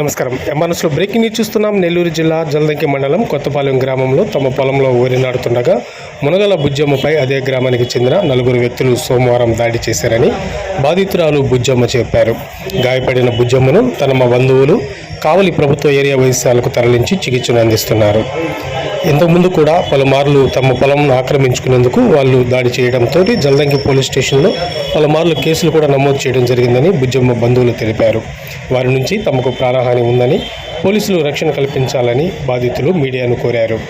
నమస్కారం. ఎంఆర్ఎస్లో breaking news చూస్తున్నాం. నెల్లూరు జిల్లా జలదంకి మండలం కొత్తపాలెం గ్రామంలో తమ పొలంలో ఊరి నాడుతుండగా మునగల బుజ్జమ్మపై అదే గ్రామానికి చెందిన నలుగురు వ్యక్తులు సోమవారం దాడి చేశారని బాధితురాలు బుజ్జమ్మ చెప్పారు. గాయపడిన బుజ్జమ్మను తన బంధువులు కావలి ప్రభుత్వ ఏరియా వైద్యశాలకు తరలించి చికిత్సను అందిస్తున్నారు. ఇంతకుముందు కూడా పలుమార్లు తమ పొలంను ఆక్రమించుకునేందుకు వాళ్ళు దాడి చేయడంతో జలదంకి పోలీస్ స్టేషన్లో పలుమార్లు కేసులు కూడా నమోదు చేయడం జరిగిందని బుజ్జమ్మ బంధువులు తెలిపారు. వారి నుంచి తమకు ప్రాణహాని ఉందని పోలీసులు రక్షణ కల్పించాలని బాధితులు మీడియాను కోరారు.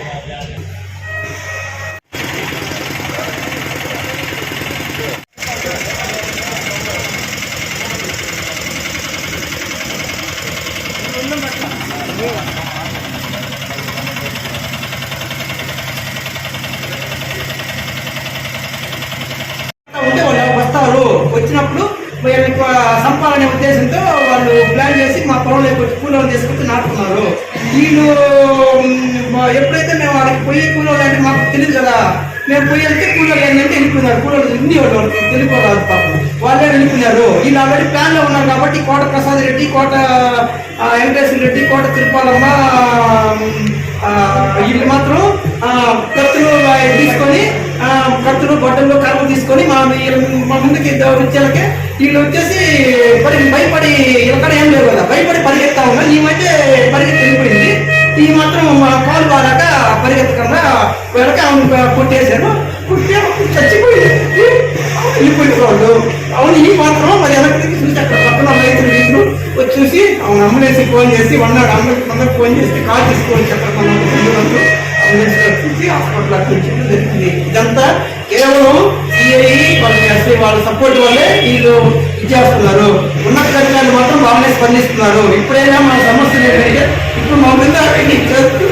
వచ్చినప్పుడు ఎక్కువ సంపాదనే ఉద్దేశంతో వాళ్ళు ప్లాన్ చేసి మా పొలంలో వచ్చి కూలీలు తీసుకొచ్చి నాటుకున్నారు. వీళ్ళు ఎప్పుడైతే మేము వాళ్ళకి పోయి కూలీలు అంటే మాకు తెలియదు కదా. మేము పోయి వెళ్తే కూలీలు ఏంటంటే వెళ్ళిపోయినారు. కూలోళ్ళు హిందీ వాళ్ళు వాళ్ళకి తెలియకోరాదు పాపం. వాళ్ళే వెళ్ళిపోయినారు. వీళ్ళు ఆల్రెడీ ప్లాన్లో ఉన్నారు కాబట్టి కోట ప్రసాద్ రెడ్డి కోట వెంకటేశ్వర రెడ్డి కోట తిరుపాలమ్మ కత్తులు బట్టలు కర్రలు తీసుకొని మా మా ముందుకి వచ్చేలకే వీళ్ళు వచ్చేసి పడి భయపడి ఎక్కడ ఏం లేవు కదా భయపడి పరిగెత్తా ఉన్నా మధ్య పరిగెత్తి వెళ్ళిపోయింది. ఈ మాత్రం మా కాలు బాగాక పరిగెత్తకుండా వెనక ఆమె కొట్టేశారు. కుట్టే చచ్చిపోయింది. వెళ్ళిపోయిన వాళ్ళు. అవును ఈ మాత్రం మరి వెనక్కి చూసి అక్కడ పక్కన రైతులు వీళ్ళు వచ్చి చూసి అవును అమ్మలేసి ఫోన్ చేసి వన్నాడు అంబులెన్స్ అందరికి ఫోన్ చేసి కాల్ తీసుకోవాలి చెప్పకుండా అంబులెన్స్ వచ్చి హాస్పిటల్ అక్కడ జరిగింది. ఇదంతా కేవలం సిఐ వాళ్ళ ఎస్ఐ వాళ్ళ సపోర్ట్ వల్లే వీళ్ళు ఇచ్చేస్తున్నారు ఉన్నతాధికారులు మాత్రం వాళ్ళనే స్పందిస్తున్నారు. ఎప్పుడైనా మన సమస్యలు ఏంటంటే ఇప్పుడు మా మీద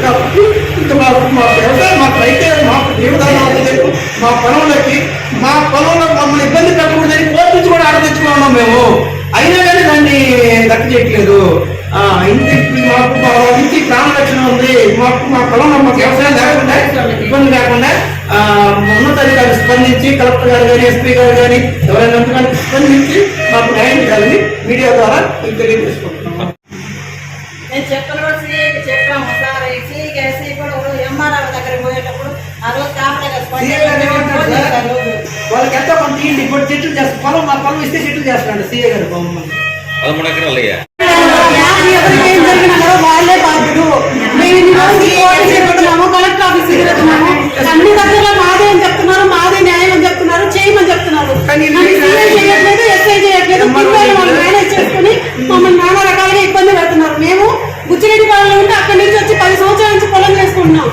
కాబట్టి ఇంకా మాకు మా వ్యవసాయం మాకు అయితే మాకు జీవదానం అవుతుంది మా పొలంలోకి మా పొలంలో మమ్మల్ని ఇబ్బంది పెట్టకూడదని కోర్టు కూడా ఆడ తెచ్చుకున్నాం మేము. అయినా కానీ దాన్ని దక్క చేయట్లేదు. ఇంటి ఇంటికి మాకు మా నుంచి ప్రాణ రక్షణ ఉంది మాకు మా పొలంలో మాకు వ్యవసాయం లేకుండా ఇబ్బంది లేకుండా ఆ, ఉన్నతాధికారులు స్పందించి కలెక్టర్ గారు కానీ ఎస్పీ గారు కానీ ఎవరైనా ఉన్నతాధికారులు స్పందించి మాకు న్యాయం చేయాలని మీడియా ద్వారా మీకు తెలియజేసుకుంటున్నాం. నేను చెప్పిన చెప్పాము సార్. ఎస్సీ కూడా ఎంఆర్ఆర్ దగ్గరికి పోయేటప్పుడు ఆ రోజు? వాళ్ళకి ఎంత కొంత ఇవ్వండి ఇప్పుడు చెట్లు చేస్తారు పొలం మా పొలం ఇస్తే చెట్లు చేస్తున్నాడు సీఏ గారు బొమ్మ పదమూడు ఎకరాలు అయ్యా. అన్ని దగ్గర మాదే అని చెప్తున్నారు మాదే చెప్తున్నారు చేయమని చెప్తున్నారు చేయట్లేదు చేయట్లేదు చేసుకుని మమ్మల్ని ఇబ్బంది పెడుతున్నారు మేము బుచ్చిరెడ్డి పాలన ఉంటే అక్కడి నుంచి వచ్చి పది సంవత్సరాల నుంచి పొలం చేసుకుంటున్నాం